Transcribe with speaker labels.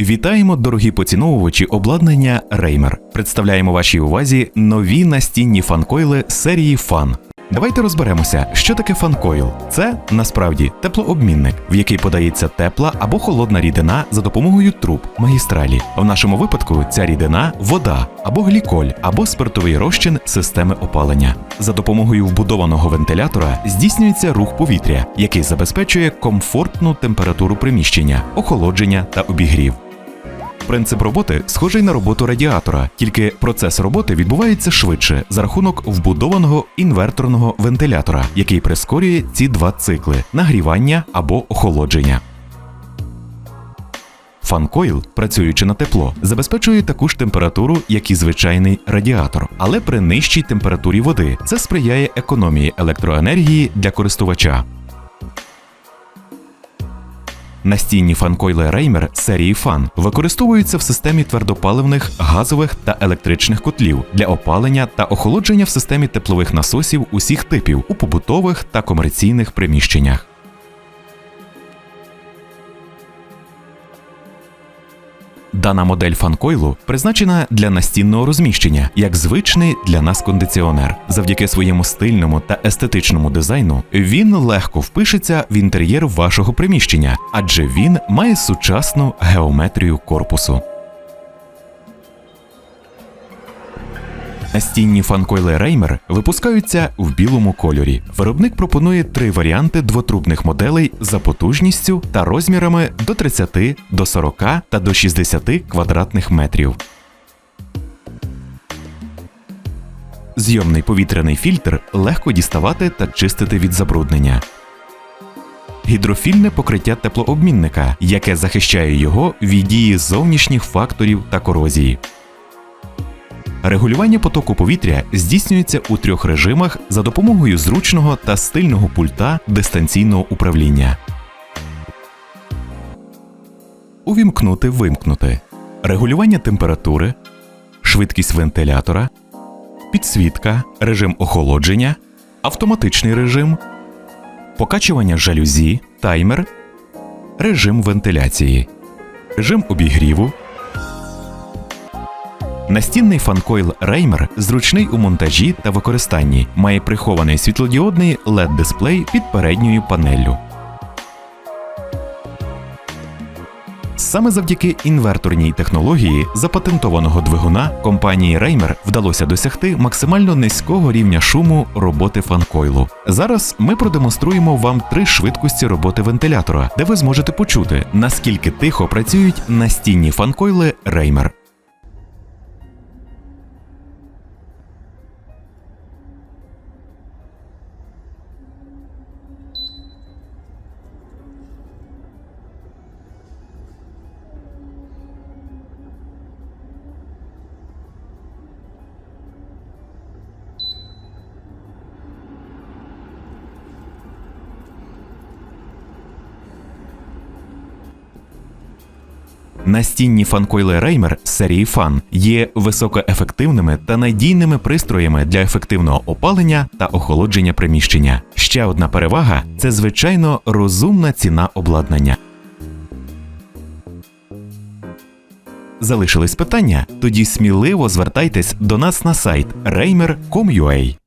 Speaker 1: Вітаємо, дорогі поціновувачі обладнання Реймер. Представляємо вашій увазі нові настінні фанкойли серії Фан. Давайте розберемося, що таке фанкойл. Це насправді теплообмінник, в який подається тепла або холодна рідина за допомогою труб магістралі. В нашому випадку ця рідина вода або гліколь, або спиртовий розчин системи опалення. За допомогою вбудованого вентилятора здійснюється рух повітря, який забезпечує комфортну температуру приміщення, охолодження та обігрів. Принцип роботи схожий на роботу радіатора, тільки процес роботи відбувається швидше за рахунок вбудованого інверторного вентилятора, який прискорює ці два цикли нагрівання або охолодження. Фанкойл, працюючи на тепло, забезпечує таку ж температуру, як і звичайний радіатор, але при нижчій температурі води. Це сприяє економії електроенергії для користувача. Настінні фанкойли Реймер серії Фан використовуються в системі твердопаливних, газових та електричних котлів для опалення та охолодження в системі теплових насосів усіх типів у побутових та комерційних приміщеннях. Дана модель фанкойлу призначена для настінного розміщення, як звичний для нас кондиціонер. Завдяки своєму стильному та естетичному дизайну він легко впишеться в інтер'єр вашого приміщення, адже він має сучасну геометрію корпусу. Настінні фанкойли Реймер випускаються в білому кольорі. Виробник пропонує три варіанти двотрубних моделей за потужністю та розмірами до 30, до 40 та до 60 квадратних метрів. Зйомний повітряний фільтр легко діставати та чистити від забруднення. Гідрофільне покриття теплообмінника, яке захищає його від дії зовнішніх факторів та корозії. Регулювання потоку повітря здійснюється у трьох режимах за допомогою зручного та стильного пульта дистанційного управління. Увімкнути вимкнути. Регулювання температури, швидкість вентилятора, підсвітка, режим охолодження, автоматичний режим, покачування жалюзі, таймер, режим вентиляції, режим обігріву. Настінний фанкойл Реймер зручний у монтажі та використанні, має прихований світлодіодний led дисплей під передньою панеллю. Саме завдяки інверторній технології запатентованого двигуна компанії Реймер вдалося досягти максимально низького рівня шуму роботи фанкойлу. Зараз ми продемонструємо вам три швидкості роботи вентилятора, де ви зможете почути, наскільки тихо працюють настінні фанкойли Реймер. Настінні фанкойли Реймер з серії Фан є високоефективними та надійними пристроями для ефективного опалення та охолодження приміщення. Ще одна перевага це звичайно розумна ціна обладнання. Залишились питання? Тоді сміливо звертайтесь до нас на сайт reimer.com.ua.